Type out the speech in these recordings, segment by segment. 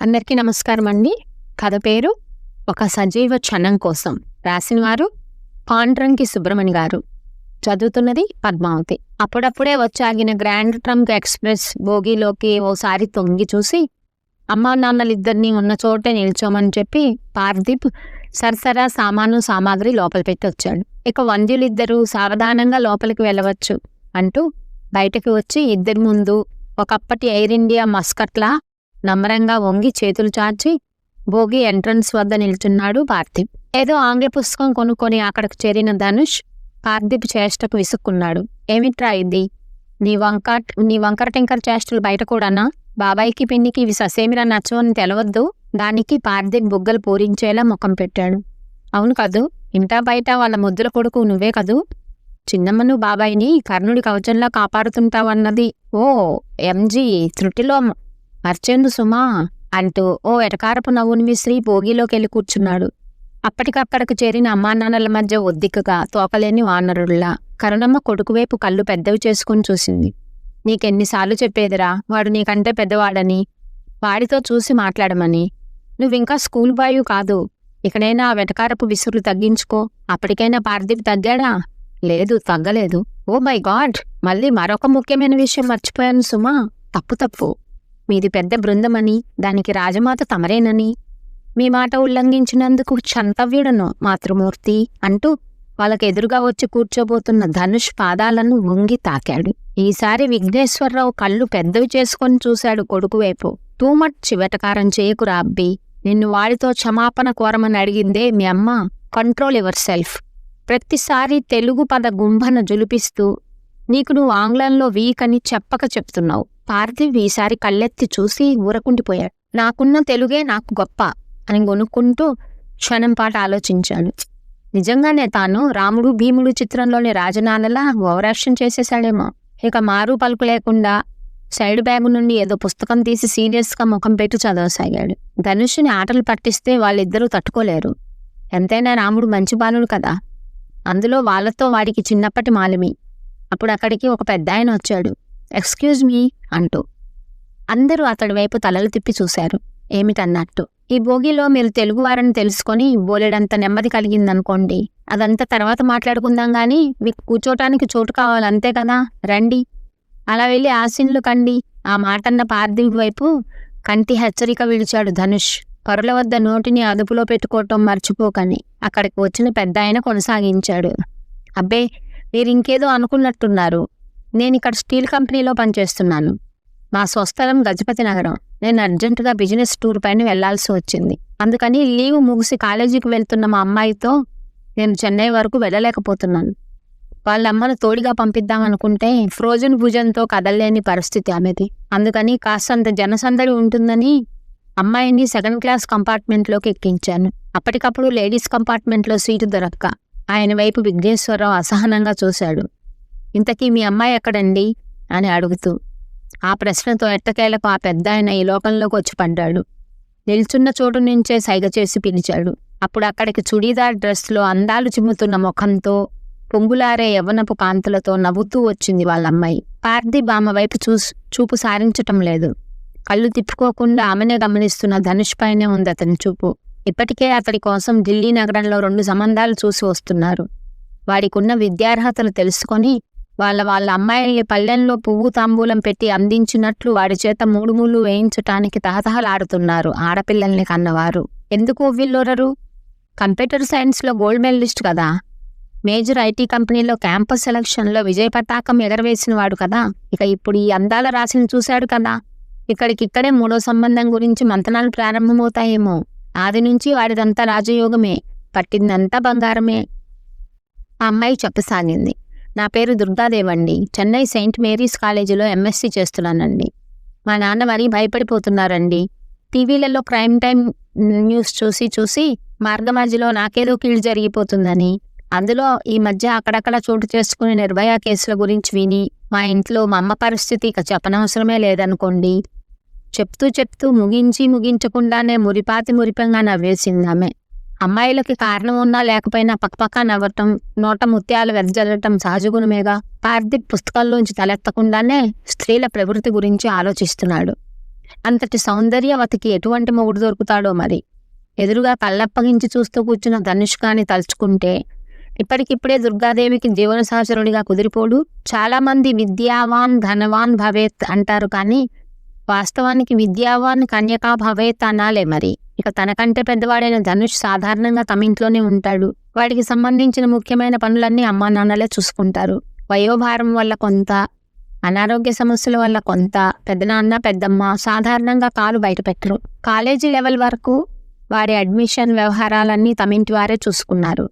అందరికీ నమస్కారం అండి కథ పేరు ఒక సజీవ క్షణం కోసం రాసినవారు పాండ్రంకి సుబ్రమణి గారు. చదువుతున్నది పద్మావతి. అప్పుడప్పుడే వచ్చాగిన గ్రాండ్ ట్రంక్ ఎక్స్ప్రెస్ బోగీలోకి ఓసారి తొంగి చూసి అమ్మా నాన్నలిద్దరినీ ఉన్న చోటే నిల్చోమని చెప్పి పార్దీప్ సరసరా సామాను సామాగ్రి లోపల పెట్టి వచ్చాడు. ఇక వంద్యులిద్దరూ సావధానంగా లోపలికి వెళ్ళవచ్చు అంటూ బయటకు వచ్చి ఇద్దరి ముందు ఒకప్పటి ఎయిర్ ఇండియా మస్కట్లా నమ్మరంగా వంగి చేతులు చాచి భోగి ఎంట్రన్స్ వద్ద నిల్చున్నాడు పార్థివ్. ఏదో ఆంగ్ల పుస్తకం కొనుక్కొని అక్కడికి చేరిన ధనుష్ పార్థివ్ చేష్టకు విసుక్కున్నాడు. ఏమిట్రా ఇది? నీ వంక నీ వంకర టింకర చేష్టలు బయట కూడానా? బాబాయికి పిన్నికి ఇవి ససేమిరా నచ్చవని తెలవద్దు. దానికి పార్థివ్ బుగ్గలు పూరించేలా ముఖం పెట్టాడు. అవును కదూ ఇంటా బయట వాళ్ళ ముద్దుల కొడుకు నువ్వే కదూ? చిన్నమ్మను బాబాయిని కర్ణుడి కవచంలా కాపాడుతుంటావన్నది. ఓ ఎంజీ త్రుటిలో మర్చేందు సుమా అంటూ ఓ ఎటకారపు నవ్వుని విసిరి భోగిలోకెళ్ళి కూర్చున్నాడు. అప్పటికక్కడికి చేరిన అమ్మానాన్నల మధ్య ఒద్దికగా తోకలేని వానరుల్లా కరుణమ్మ కొడుకువైపు కళ్ళు పెద్దవి చేసుకుని చూసింది. నీకెన్నిసార్లు చెప్పేదిరా వాడు నీకంటే పెద్దవాడని వాడితో చూసి మాట్లాడమని. నువ్వింకా స్కూల్ బాయు కాదు ఇకనైనా ఆ వెటకారపు విసురు తగ్గించుకో. అప్పటికైనా పార్థివ్ తగ్గాడా? లేదు తగ్గలేదు. ఓ మై గాడ్ మళ్ళీ మరొక ముఖ్యమైన విషయం మర్చిపోయాను సుమా. తప్పు తప్పు. మీది పెద్ద బృందమని దానికి రాజమాత తమరేనని. మీ మాట ఉల్లంఘించినందుకు క్షంతవ్యుడను మాతృమూర్తి అంటూ వాళ్ళకి ఎదురుగా వచ్చి కూర్చోబోతున్న ధనుష్ పాదాలను వంగి తాకాడు. ఈసారి విఘ్నేశ్వరరావు కళ్ళు పెద్దవి చేసుకొని చూశాడు కొడుకు వైపు. టూ మచ్ చివటకారం చేయకురా అబ్బి నిన్ను వాడితో క్షమాపణ కోరమని అడిగిందే మీ అమ్మ. Control yourself. ప్రతిసారి తెలుగు పద గుంభన జులిపిస్తూ నీకు నువ్వు ఆంగ్లంలో వీక్ అని చెప్పక చెప్తున్నావు. పార్థివ్ ఈసారి కళ్ళెత్తి చూసి ఊరకుండిపోయాడు. నాకున్న తెలుగే నాకు గొప్ప అని గొనుక్కుంటూ క్షణంపాటు ఆలోచించాను. నిజంగానే తాను రాముడు భీముడు చిత్రంలోని రాజనాన్నలా ఓవరాక్షన్ చేసేశాడేమో. ఇక మారు పలుకు లేకుండా సైడ్ బ్యాగ్ నుండి ఏదో పుస్తకం తీసి సీరియస్గా ముఖం పెట్టి చదవసాగాడు. ధనుషుని ఆటలు పట్టిస్తే వాళ్ళిద్దరూ తట్టుకోలేరు. ఎంతైనా రాముడు మంచి బాలుడు కదా. అందులో వాళ్ళతో వాడికి చిన్నప్పటి మాలిమి. అప్పుడు అక్కడికి ఒక పెద్ద ఆయన వచ్చాడు. ఎక్స్క్యూజ్ మీ అంటూ. అందరూ అతడి వైపు తలలు తిప్పి చూశారు. ఏమిటన్నట్టు? ఈ భోగిలో మీరు తెలుగువారని తెలుసుకొని బోలెడంత నెమ్మది కలిగిందనుకోండి. అదంతా తర్వాత మాట్లాడుకుందాం గాని మీకు కూర్చోటానికి చోటు కావాలి అంతే కదా? రండి. అలా వెళ్ళి ఆశీన్లు కండి. ఆ మాటన్న పార్థివి వైపు కంటి హెచ్చరిక విడిచాడు ధనుష్. పరుల వద్ద నోటిని అదుపులో పెట్టుకోవటం మర్చిపోకని అక్కడికి వచ్చిన పెద్ద ఆయన కొనసాగించాడు. అబ్బే మీరు ఇంకేదో అనుకున్నట్టున్నారు. నేను ఇక్కడ స్టీల్ కంపెనీలో పనిచేస్తున్నాను. మా స్వస్థలం గజపతి నగరం. నేను అర్జెంటుగా బిజినెస్ టూర్ పైన వెళ్ళాల్సి వచ్చింది. అందుకని లీవ్ ముగిసి కాలేజీకి వెళ్తున్న మా అమ్మాయితో నేను చెన్నై వరకు వెళ్ళలేకపోతున్నాను. వాళ్ళ అమ్మను పంపిద్దాం పంపిద్దామనుకుంటే ఫ్రోజన్ భుజంతో కదలలేని పరిస్థితి ఆమెది. అందుకని కాస్తంత జనసందడి ఉంటుందని అమ్మాయిని సెకండ్ క్లాస్ కంపార్ట్మెంట్లోకి ఎక్కించాను. అప్పటికప్పుడు లేడీస్ కంపార్ట్మెంట్లో సీటు దొరక్క ఆయన వైపు విఘ్నేశ్వరరావు అసహనంగా చూశాడు. ఇంతకీ మీ అమ్మాయి ఎక్కడండి? అని అడుగుతూ. ఆ ప్రశ్నతో ఎట్టకేలకు ఆ పెద్ద ఆయన ఈ లోకంలోకి వచ్చి పడ్డాడు. నిల్చున్న చోటు నుంచే సైగ చేసి పిలిచాడు. అప్పుడు అక్కడికి చుడీదార్ డ్రెస్లో అందాలు చిమ్ముతున్న ముఖంతో పొంగులారే యవ్వనపు కాంతులతో నవ్వుతూ వచ్చింది వాళ్ళ అమ్మాయి పార్థి బామ్మ వైపు చూసి చూపు సారించటం లేదు. కళ్ళు తిప్పుకోకుండా ఆమెనే గమనిస్తున్న ధనుష్ పైనే ఉంది అతని చూపు. ఇప్పటికే అతడి కోసం ఢిల్లీ నగరంలో రెండు సంబంధాలు చూసి వస్తున్నారు. వాడికున్న విద్యార్హతలు తెలుసుకొని వాళ్ళ వాళ్ళ అమ్మాయిల్ని పల్లెల్లో పువ్వు తాంబూలం పెట్టి అందించినట్లు వాడి చేత మూడు మూడు వేయించటానికి తహతహలాడుతున్నారు ఆడపిల్లల్ని కన్నవారు. ఎందుకు వీళ్ళోరరు? కంప్యూటర్ సైన్స్లో గోల్డ్ మెడలిస్ట్ కదా? మేజర్ ఐటీ కంపెనీలో క్యాంపస్ సెలక్షన్లో విజయ పతాకం ఎగరవేసిన వాడు కదా? ఇక ఇప్పుడు ఈ అందాల రాశిని చూశాడు కదా? ఇక్కడికిక్కడే మూడో సంబంధం గురించి మంతనాలు ప్రారంభమవుతాయేమో. ఆది నుంచి వాడిదంతా రాజయోగమే. పట్టిందంతా బంగారమే. ఆ అమ్మాయి చెప్పసాగింది. నా పేరు దుర్గాదేవండి చెన్నై సెయింట్ మేరీస్ కాలేజీలో ఎంఎస్సీ చేస్తున్నానండి. మా నాన్న మరీ భయపడిపోతున్నారండి. టీవీలలో క్రైమ్ టైం న్యూస్ చూసి చూసి మార్గమధ్యలో నాకేదో కీళ్ళు జరిగిపోతుందని అందులో ఈ మధ్య అక్కడక్కడ చోటు చేసుకునే నిర్భయ కేసుల గురించి విని మా ఇంట్లో మా అమ్మ పరిస్థితి ఇక చెప్పనవసరమే లేదనుకోండి. చెప్తూ చెప్తూ ముగించి ముగించకుండానే మురిపాతి మురిపంగా నవ్వేసింది ఆమె. అమ్మాయిలకి కారణం ఉన్నా లేకపోయినా పక్కపక్క నవ్వటం నోట ముత్యాలు వెదజల్లటం సహజగుణమేగా పార్థిక్ పుస్తకాల్లోంచి తలెత్తకుండానే స్త్రీల ప్రవృత్తి గురించి ఆలోచిస్తున్నాడు. అంతటి సౌందర్యవతికి ఎటువంటి మొగుడు దొరుకుతాడో మరి. ఎదురుగా కళ్ళప్పగించి చూస్తూ కూర్చున్న ధనుష్కాని తలుచుకుంటే ఇప్పటికిప్పుడే దుర్గాదేవికి జీవన సహచరుడిగా కుదిరిపోడు. చాలామంది విద్యావాన్ ధనవాన్ భవేత్ అంటారు కానీ వాస్తవానికి విద్యావాన్ కన్యకా భవేత్ అనాలే మరి. ఇక తనకంటే పెద్దవాడైన ధనుష్ సాధారణంగా తమ ఇంట్లోనే ఉంటాడు. వాడికి సంబంధించిన ముఖ్యమైన పనులన్నీ అమ్మా నాన్నలే చూసుకుంటారు. వయోభారం వల్ల కొంత అనారోగ్య సమస్యల వల్ల కొంత పెద్దనాన్న పెద్దమ్మ సాధారణంగా కాలు బయట పెట్టరు. కాలేజీ లెవెల్ వరకు వారి అడ్మిషన్ వ్యవహారాలన్నీ తమింటి వారే చూసుకున్నారు.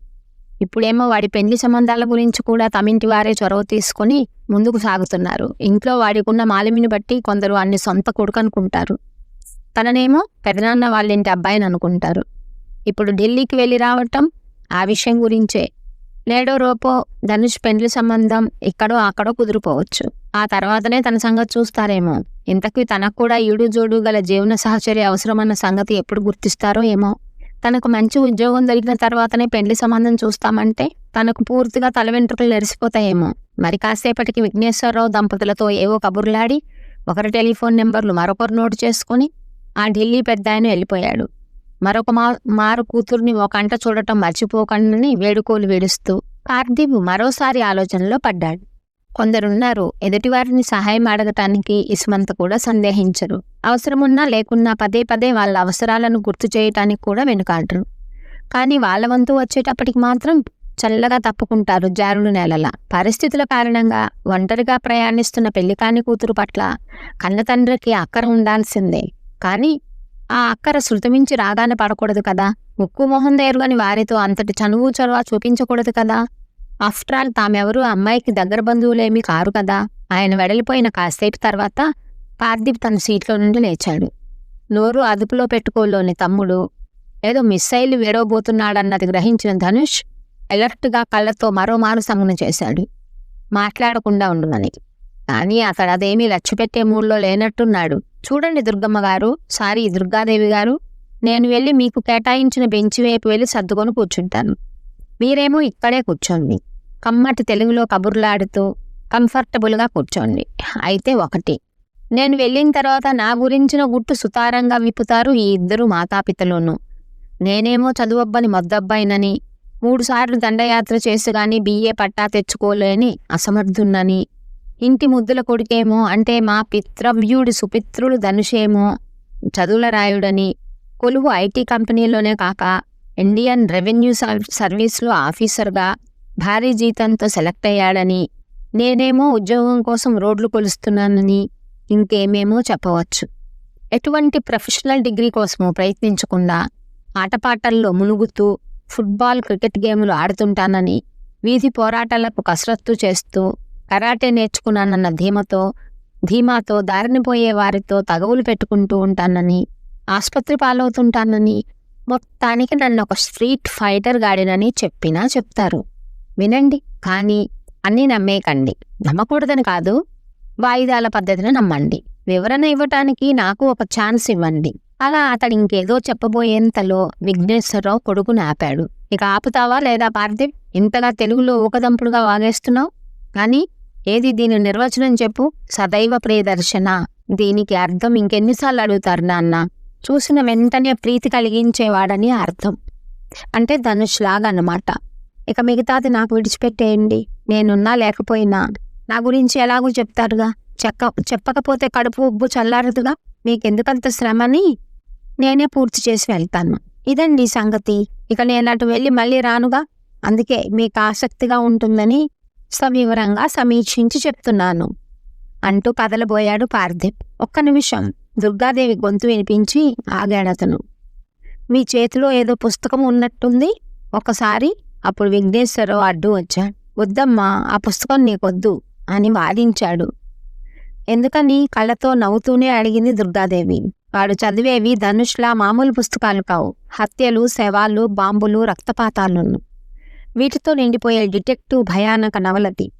ఇప్పుడేమో వాడి పెళ్ళి సంబంధాల గురించి కూడా తమింటి వారే చొరవ తీసుకొని ముందుకు సాగుతున్నారు. ఇంట్లో వాడికున్న మాలిమిని బట్టి కొందరు అన్ని సొంత కొడుకు అనుకుంటారు తననేమో పెదనాన్న వాళ్ళింటి అబ్బాయిని అనుకుంటారు. ఇప్పుడు ఢిల్లీకి వెళ్ళి రావటం ఆ విషయం గురించే. నేడో రోపో ధనుష్ పెండ్లి సంబంధం ఇక్కడో అక్కడో కుదిరిపోవచ్చు. ఆ తర్వాతనే తన సంగతి చూస్తారేమో. ఇంతకీ తనకు కూడా ఈడు జోడు గల జీవన సహచర్య అవసరమన్న సంగతి ఎప్పుడు గుర్తిస్తారో ఏమో. తనకు మంచి ఉద్యోగం దొరికిన తర్వాతనే పెండ్లి సంబంధం చూస్తామంటే తనకు పూర్తిగా తల వెంట్రుకలు నెరిసిపోతాయేమో మరి కాసేపటికి విఘ్నేశ్వరరావు దంపతులతో ఏవో కబుర్లాడి ఒకరి టెలిఫోన్ నెంబర్లు మరొకరు నోటు చేసుకుని ఆ ఢిల్లీ పెద్ద ఆయన వెళ్ళిపోయాడు. మరొక మా మారు కూతుర్ని ఒక అంట చూడటం మర్చిపోకండి వేడుకోలు వేడుస్తూ కార్దీప్ మరోసారి ఆలోచనలో పడ్డాడు. కొందరున్నారు ఎదుటివారిని సహాయం అడగటానికి ఇస్మంత్ కూడా సందేహించరు. అవసరమున్నా లేకున్నా పదే పదే వాళ్ళ అవసరాలను గుర్తు చేయటానికి కూడా వెనుకాడరు. కానీ వాళ్ళ వంతు వచ్చేటప్పటికి మాత్రం చల్లగా తప్పుకుంటారు జారుడు నేలలా. పరిస్థితుల కారణంగా ఒంటరిగా ప్రయాణిస్తున్న పెళ్ళికాని కూతురు పట్ల కన్న తండ్రికి అక్కర ఉండాల్సిందే. కాని ఆ అక్కర శృతమించి రాగాన పడకూడదు కదా. ముక్కు మొహం దేరుగని వారితో అంతటి చనువు చొరవ చూపించకూడదు కదా. ఆఫ్టర్ ఆల్ తామెవరూ అమ్మాయికి దగ్గర బంధువులేమీ కారు కదా. ఆయన వెడలిపోయిన కాసేపు తర్వాత పార్థివ్ తన సీట్లో నుండి లేచాడు. నోరు అదుపులో పెట్టుకోలోని తమ్ముడు ఏదో మిస్సైల్ వేడవబోతున్నాడన్నది గ్రహించిన ధనుష్ ఎలర్ట్గా కళ్ళతో మరోమారు సంగన చేశాడు. మాట్లాడకుండా ఉండమని కానీ అతడు అదేమీ లక్ష్యపెట్టే మూడ్లో లేనట్టున్నాడు. చూడండి దుర్గమ్మ గారు సారీ దుర్గాదేవి గారు నేను వెళ్ళి మీకు కేటాయించిన బెంచి వైపు వెళ్ళి సర్దుకొని కూర్చుంటాను. మీరేమో ఇక్కడే కూర్చోండి. కమ్మటి తెలుగులో కబుర్లాడుతూ కంఫర్టబుల్గా కూర్చోండి. అయితే ఒకటి నేను వెళ్ళిన తర్వాత నా గురించిన గుట్టు సుతారంగా విప్పుతారు ఈ ఇద్దరు మాతాపితలోనూ. నేనేమో చదువబ్బని మొద్దబ్బాయినని మూడుసార్లు దండయాత్ర చేసి కానీ బిఏ పట్టా తెచ్చుకోలేని అసమర్థున్నని ఇంటి ముద్దుల కొడుకేమో అంటే మా పిత్రవ్యుడి సుపిత్రులు ధనుషేమో చదువుల రాయుడని కొలువు ఐటీ కంపెనీలోనే కాక ఇండియన్ రెవెన్యూ సర్వీస్లో ఆఫీసర్గా భారీ జీతంతో సెలెక్ట్ అయ్యాడని నేనేమో ఉద్యోగం కోసం రోడ్లు కొలుస్తున్నానని ఇంకేమేమో చెప్పవచ్చు. ఎటువంటి ప్రొఫెషనల్ డిగ్రీ కోసమో ప్రయత్నించకుండా ఆటపాటల్లో మునుగుతూ ఫుట్బాల్ క్రికెట్ గేములు ఆడుతుంటానని వీధి పోరాటాలకు కసరత్తు చేస్తూ కరాటే నేర్చుకున్నానన్న ధీమతో ధీమాతో దారినిపోయే వారితో తగవులు పెట్టుకుంటూ ఉంటానని ఆసుపత్రి పాలవుతుంటానని మొత్తానికి నన్ను ఒక స్ట్రీట్ ఫైటర్ గాడినని చెప్పినా చెప్తారు. వినండి కానీ అన్నీ నమ్మేకండి నమ్మకూడదని కాదు వాయిదాల పద్ధతిని నమ్మండి. వివరణ ఇవ్వటానికి నాకు ఒక ఛాన్స్ ఇవ్వండి. అలా అతడు ఇంకేదో చెప్పబోయేంతలో విఘ్నేశ్వరరావు కొడుకుని ఆపాడు ఇక ఆపుతావా లేదా పార్థివ్? ఇంతగా తెలుగులో ఊకదంపుడుగా వాగేస్తున్నావు? కానీ ఏది దీని నిర్వచనం చెప్పు? సదైవ ప్రియదర్శన? దీనికి అర్థం ఇంకెన్నిసార్లు అడుగుతారు నాన్న? చూసిన వెంటనే ప్రీతి కలిగించేవాడని అర్థం. అంటే ధనుష్ లాగా అన్నమాట ఇక మిగతాది నాకు విడిచిపెట్టేయండి. నేనున్నా లేకపోయినా. నా గురించి ఎలాగో చెప్తారుగా? చెక్క చెప్పకపోతే కడుపు ఉబ్బు చల్లారదుగా? మీకెందుకంత శ్రమని? నేనే పూర్తి చేసి వెళ్తాను. ఇదండి సంగతి. ఇక నేను అటు వెళ్ళి మళ్ళీ రానుగా? అందుకే మీకు ఆసక్తిగా ఉంటుందని సవివరంగా సమీక్షించి చెప్తున్నాను. అంటూ కదలబోయాడు పార్థివ్ ఒక్క నిమిషం. దుర్గాదేవి గొంతు వినిపించి ఆగాడతను. మీ చేతిలో ఏదో పుస్తకం ఉన్నట్టుంది? ఒకసారి అప్పుడు విఘ్నేశ్వరరావు అడ్డు వచ్చాడు వద్దమ్మా ఆ పుస్తకం నీకొద్దు అని వాదించాడు. ఎందుకని? కళ్ళతో నవ్వుతూనే అడిగింది దుర్గాదేవి. వాడు చదివేవి ధనుష్లా మామూలు పుస్తకాలు కావు. హత్యలు శవాలు బాంబులు రక్తపాతాలను. వీటితో నిండిపోయే డిటెక్టివ్ భయానక నవలది.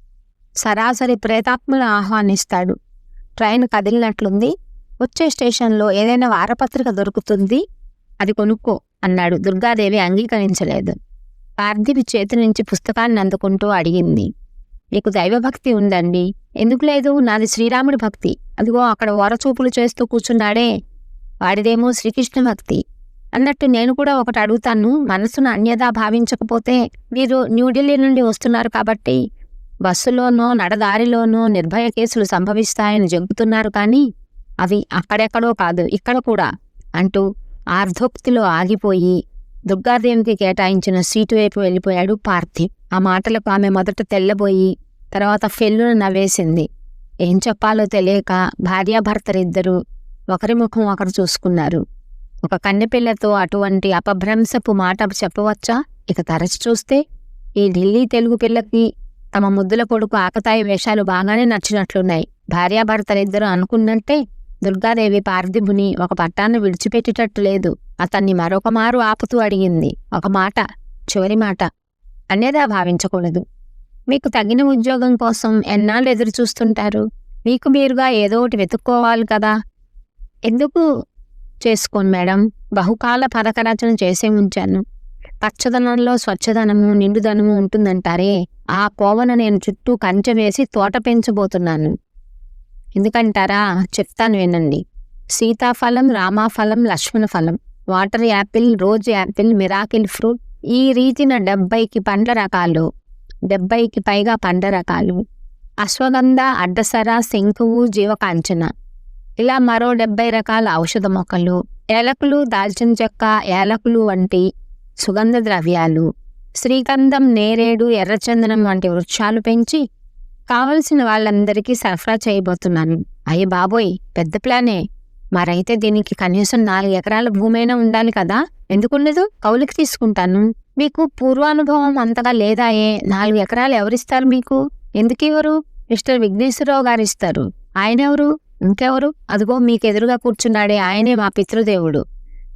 సరాసరి ప్రేతాత్మను ఆహ్వానిస్తాడు. ట్రైన్ కదిలినట్లుంది. వచ్చే స్టేషన్లో ఏదైనా వారపత్రిక దొరుకుతుంది? అది కొనుక్కో అన్నాడు. దుర్గాదేవి అంగీకరించలేదు. పార్థివి చేతి నుంచి పుస్తకాన్ని అందుకుంటూ అడిగింది. నీకు దైవభక్తి ఉందండి. ఎందుకు లేదు? నాది శ్రీరాముడి భక్తి. అదిగో అక్కడ ఓరచూపులు చేస్తూ కూర్చున్నాడే. వాడిదేమో శ్రీకృష్ణ భక్తి. అన్నట్టు నేను కూడా ఒకటి అడుగుతాను. మనసును అన్యదా భావించకపోతే మీరు న్యూఢిల్లీ నుండి వస్తున్నారు కాబట్టి బస్సులోనో నడదారిలోనో నిర్భయ కేసులు సంభవిస్తాయని చెబుతున్నారు కానీ అవి అక్కడెక్కడో కాదు ఇక్కడ కూడా అంటూ ఆర్ధోక్తిలో ఆగిపోయి దుర్గాదేవికి కేటాయించిన సీటు వైపు వెళ్ళిపోయాడు పార్థివ్ ఆ మాటలకు ఆమె మొదట తెల్లబోయి తర్వాత ఫెల్లును నవ్వేసింది. ఏం చెప్పాలో తెలియక భార్యాభర్తలిద్దరూ ఒకరి ముఖం ఒకరు చూసుకున్నారు. ఒక కన్నెపిల్లతో అటువంటి అపభ్రంశపు మాట చెప్పవచ్చా? ఇక తరచి చూస్తే ఈ ఢిల్లీ తెలుగు పిల్లకి తమ ముద్దుల కొడుకు ఆకతాయి వేషాలు బాగానే నచ్చినట్లున్నాయి. భార్యాభర్తలిద్దరూ అనుకున్నట్టే దుర్గాదేవి పార్థిబుని ఒక పట్టాన్ని విడిచిపెట్టేటట్టు లేదు. అతన్ని మరొక మారు ఆపుతూ అడిగింది. ఒక మాట చివరి మాట. అనేదా భావించకూడదు. మీకు తగిన ఉద్యోగం కోసం ఎన్నాళ్ళు ఎదురు చూస్తుంటారు మీకు మీరుగా ఏదో ఒకటి వెతుక్కోవాలి కదా. ఎందుకు చేసుకోను మేడం. బహుకాల పథకరచన చేసే ఉంచాను. పచ్చదనంలో స్వచ్ఛదనము నిండుదనము ఉంటుందంటారే. ఆ కోవన నేను చుట్టూ కంచె వేసి తోట పెంచబోతున్నాను. ఎందుకంటారా? చెప్తాను వినండి. సీతాఫలం రామాఫలం లక్ష్మణ ఫలం water apple rose apple miracle fruit ఈ రీతిన డెబ్బైకి పండ్ల రకాలు. డెబ్బైకి పైగా పండ్ల రకాలు. అశ్వగంధ అడ్డసర శంకువు జీవకాంచన. ఇలా మరో డెబ్బై రకాల ఔషధ మొక్కలు ఏలకులు దాల్చిన చెక్క ఏలకులు వంటి సుగంధ ద్రవ్యాలు శ్రీగంధం నేరేడు ఎర్రచందనం వంటి వృక్షాలు పెంచి కావలసిన వాళ్ళందరికీ సరఫరా చేయబోతున్నాను. అయ్య బాబోయ్ పెద్ద ప్లానే. మరైతే దీనికి కనీసం నాలుగు ఎకరాల భూమైనా ఉండాలి కదా? ఎందుకుండదు కౌలుకి తీసుకుంటాను. మీకు పూర్వానుభవం అంతగా లేదాయే. నాలుగు ఎకరాలు ఎవరిస్తారు మీకు? ఎందుకు ఇవ్వరు మిస్టర్ విఘ్నేశ్వరరావు గారు ఇస్తారు ఆయన ఎవరు? ఇంకెవరు? అదిగో మీకు ఎదురుగా కూర్చున్నాడే ఆయనే మా పితృదేవుడు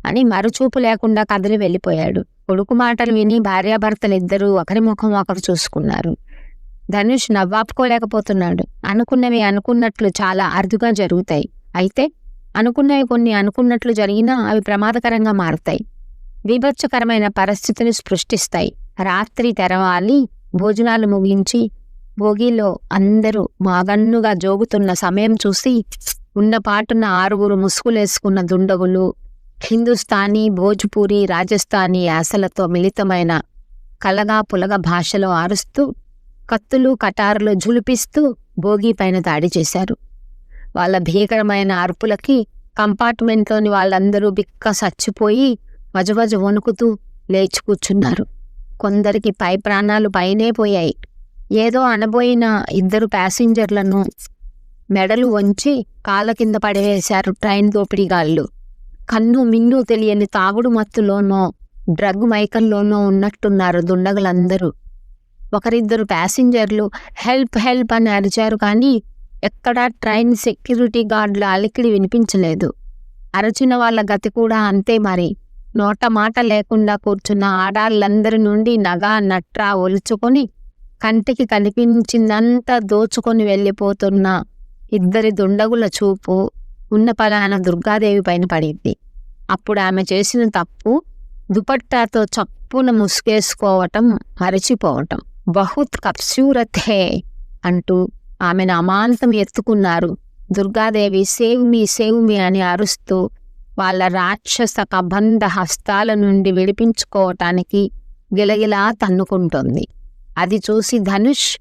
అని మరుచూపు లేకుండా కదిలి వెళ్ళిపోయాడు. కొడుకు మాటలు విని భార్యాభర్తలిద్దరూ ఒకరి ముఖం ఒకరు చూసుకున్నారు. ధనుష్ నవ్వాపుకోలేకపోతున్నాడు. అనుకున్నవి అనుకున్నట్లు చాలా అరుదుగా జరుగుతాయి. అయితే అనుకున్నవి కొన్ని అనుకున్నట్లు జరిగినా అవి ప్రమాదకరంగా మారుతాయి. విభత్సకరమైన పరిస్థితిని సృష్టిస్తాయి. రాత్రి తెరవాలి భోజనాలు ముగించి భోగిలో అందరూ మాగన్నుగా జోగుతున్న సమయం చూసి ఉన్నపాటున ఆరుగురు ముసుగులేసుకున్న దుండగులు హిందుస్థానీ భోజ్పూరి రాజస్థానీ యాసలతో మిళితమైన కలగా పులగ భాషలో ఆరుస్తూ కత్తులు కటారులు జులిపిస్తూ భోగి పైన దాడి చేశారు. వాళ్ళ భీకరమైన అరుపులకి కంపార్ట్మెంట్లోని వాళ్ళందరూ బిక్క సచ్చిపోయి వజవజ వణుకుతూ లేచి కూర్చున్నారు. కొందరికి పై ప్రాణాలు పైనే పోయాయి. ఏదో అనబోయిన ఇద్దరు ప్యాసింజర్లను మెడలు వంచి కాళ్ళ కింద పడవేశారు ట్రైన్ దోపిడీగాళ్ళు. కన్ను మిన్ను తెలియని తాగుడు మత్తులోనో డ్రగ్ మైకంలోనో ఉన్నట్టున్నారు దుండగులందరూ. ఒకరిద్దరు ప్యాసింజర్లు హెల్ప్ హెల్ప్ అని అరిచారు కానీ ఎక్కడా ట్రైన్ సెక్యూరిటీ గార్డుల అలికిడి వినిపించలేదు. అరచిన వాళ్ళ గతి కూడా అంతే మరి. నోట మాట లేకుండా కూర్చున్న ఆడాళ్ళందరి నుండి నగా నట్రా ఒలుచుకొని కంటికి కనిపించిందంతా దోచుకొని వెళ్ళిపోతున్న ఇద్దరి దుండగుల చూపు ఉన్న పలాన దుర్గాదేవి పైన పడింది. అప్పుడు ఆమె చేసిన తప్పు దుపట్టాతో చప్పున ముసుగేసుకోవటం మరచిపోవటం. బహుత్ కప్సూరత్ హే అంటూ ఆమెను అమాంతం ఎత్తుకున్నారు. Durgadevi save me save me అని అరుస్తూ వాళ్ళ రాక్షస కబంధ హస్తాల నుండి విడిపించుకోవటానికి గిలగిలా తన్నుకుంటోంది. అది చూసి ధనుష్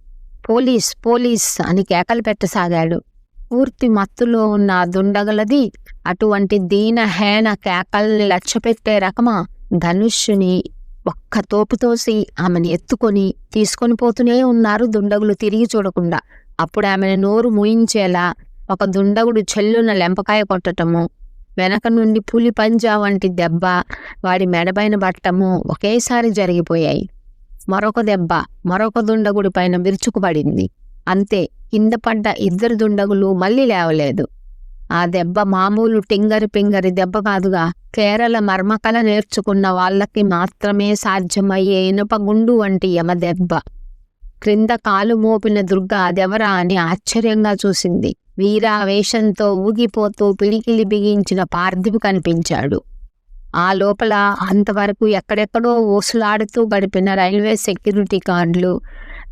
పోలీస్ పోలీస్ అని కేకలు పెట్టసాగాడు. పూర్తి మత్తులో ఉన్న దుండగలది అటువంటి దీనహేన కేకల్ని లక్ష్యపెట్టే రకమా ధనుష్ని ఒక్క తోపుతోసి ఆమెను ఎత్తుకొని తీసుకొని పోతూనే ఉన్నారు దుండగులు తిరిగి చూడకుండా. అప్పుడు ఆమెను నోరు మూయించేలా ఒక దుండగుడు చెల్లున లెంపకాయ కొట్టటము వెనక నుండి పులి పంజా వంటి దెబ్బ వాడి మెడపైన బట్టము ఒకేసారి జరిగిపోయాయి. మరొక దెబ్బ మరొక దుండగుడి పైన విరుచుకుపడింది. అంతే కింద పడ్డ ఇద్దరు దుండగులు మళ్ళీ లేవలేదు. ఆ దెబ్బ మామూలు టింగరి పింగరి దెబ్బ కాదుగా కేరళ మర్మకల నేర్చుకున్న వాళ్ళకి మాత్రమే సాధ్యమయ్యే ఇనుప గుండు వంటి యమ దెబ్బ. క్రింద కాలు మోపిన దుర్గ అదెవరా అని ఆశ్చర్యంగా చూసింది. వీరావేశంతో ఊగిపోతూ పిడికిలి బిగించిన పార్థివి కనిపించాడు. ఆ లోపల అంతవరకు ఎక్కడెక్కడో ఊసలాడుతూ గడిపిన రైల్వే సెక్యూరిటీ గార్డులు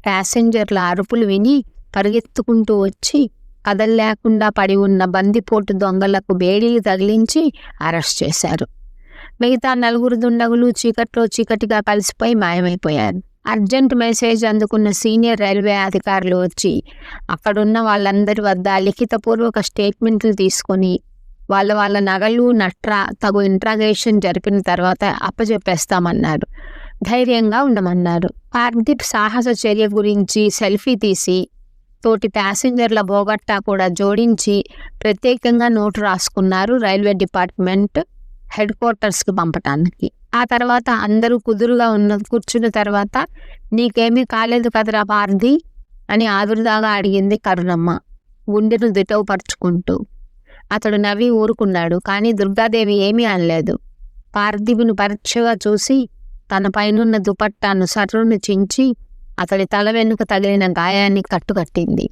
ప్యాసింజర్ల అరుపులు విని పరిగెత్తుకుంటూ వచ్చి కదల్లేకుండా పడి ఉన్న బందిపోటు దొంగలకు బేడీలు తగిలించి అరెస్ట్ చేశారు. మిగతా నలుగురు దుండగులు చీకట్లో చీకటిగా కలిసిపోయి మాయమైపోయారు. అర్జెంట్ మెసేజ్ అందుకున్న సీనియర్ రైల్వే అధికారులు వచ్చి అక్కడున్న వాళ్ళందరి వద్ద లిఖితపూర్వక స్టేట్మెంట్లు తీసుకొని వాళ్ళ వాళ్ళ నగలు నట్రా తగు ఇంట్రాగేషన్ జరిపిన తర్వాత అప్పచెప్పేస్తామన్నారు ధైర్యంగా ఉండమన్నారు. పార్దీప్ సాహస చర్య గురించి సెల్ఫీ తీసి తోటి ప్యాసింజర్ల బోగట్టా కూడా జోడించి ప్రత్యేకంగా నోటు రాసుకున్నారు రైల్వే డిపార్ట్మెంట్ హెడ్ క్వార్టర్స్కి పంపటానికి. ఆ తర్వాత అందరూ కుదురుగా ఉన్న కూర్చున్న తర్వాత నీకేమీ కాలేదు కదరా పార్ది? అని ఆదురుదాగా అడిగింది కరుణమ్మ గుండెను దిటవుపరుచుకుంటూ. అతడు నవ్వి ఊరుకున్నాడు కానీ దుర్గాదేవి ఏమీ అనలేదు. పార్థివుని పరీక్షగా చూసి తన పైనున్న దుపట్టాను సర్రును చించి అతడి తల వెనుక తగిలిన గాయాన్ని కట్టుకట్టింది.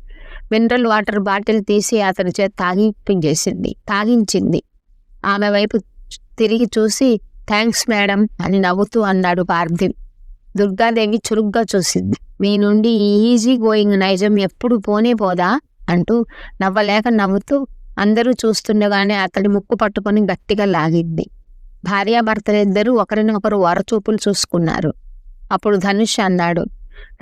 మినరల్ వాటర్ బాటిల్ తీసి అతని చేత తాగింపించేసింది తాగించింది. ఆమె వైపు తిరిగి చూసి థ్యాంక్స్ మేడం అని నవ్వుతూ అన్నాడు పార్థివ్. దుర్గాదేవి చురుగ్గా చూసింది. మీ నుండి ఈజీ గోయింగ్ నైజం ఎప్పుడు పోనే పోదా? అంటూ నవ్వలేక నవ్వుతూ అందరూ చూస్తుండగానే అతడి ముక్కు పట్టుకొని గట్టిగా లాగింది. భార్యాభర్తలిద్దరూ ఒకరినొకరు వరచూపులు చూసుకున్నారు. అప్పుడు ధనుష్ అన్నాడు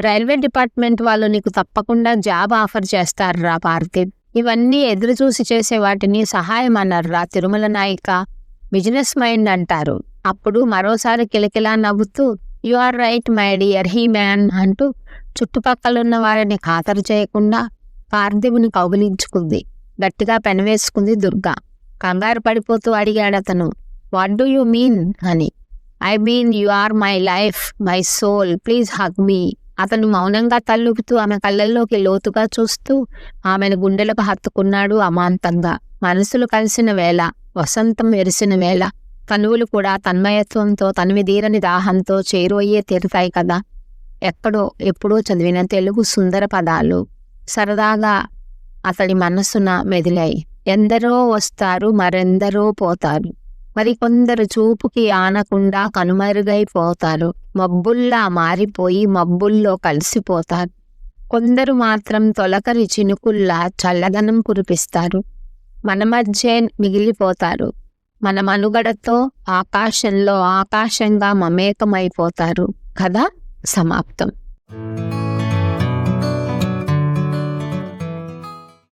రైల్వే డిపార్ట్మెంట్ వాళ్ళు నీకు తప్పకుండా జాబ్ ఆఫర్ చేస్తారు రా పార్థివ్ ఇవన్నీ ఎదురు చూసి చేసే వాటిని సహాయం అన్నారు రా తిరుమల నాయిక. బిజినెస్ మైండ్ అంటారు. అప్పుడు మరోసారి కిలకిలా నవ్వుతూ you are right my dear he man అంటూ చుట్టుపక్కలున్న వారిని ఖాతరు చేయకుండా పార్థివుని కౌగిలించుకుంది. గట్టిగా పెనవేసుకుంది దుర్గా. కంగారు పడిపోతూ అడిగాడు అతను వాట్ డూ యూ మీన్ అని I mean you are my life my soul please hug me అతను మౌనంగా తల్లుపుతూ ఆమె కళ్ళల్లోకి లోతుగా చూస్తూ ఆమెను గుండెలకు హత్తుకున్నాడు అమాంతంగా. మనసులు కలిసిన వేళ వసంతం వెరిసిన వేళ కనువులు కూడా తన్మయత్వంతో తనివి తీరని దాహంతో చేరువయ్యే తీరుతాయి కదా. ఎక్కడో ఎప్పుడో చదివిన తెలుగు సుందర పదాలు. సరదాగా అతడి మనస్సున మెదిలాయి. ఎందరో వస్తారు మరెందరో పోతారు. మరికొందరు చూపుకి ఆనకుండా కనుమరుగైపోతారు మబ్బుల్లా మారిపోయి మబ్బుల్లో కలిసిపోతారు. కొందరు మాత్రం తొలకరి చినుకుల్లా చల్లదనం కురిపిస్తారు. మన మధ్య మిగిలిపోతారు. మన మనుగడతో ఆకాశంలో ఆకాశంగా మమేకమైపోతారు. కదా సమాప్తం.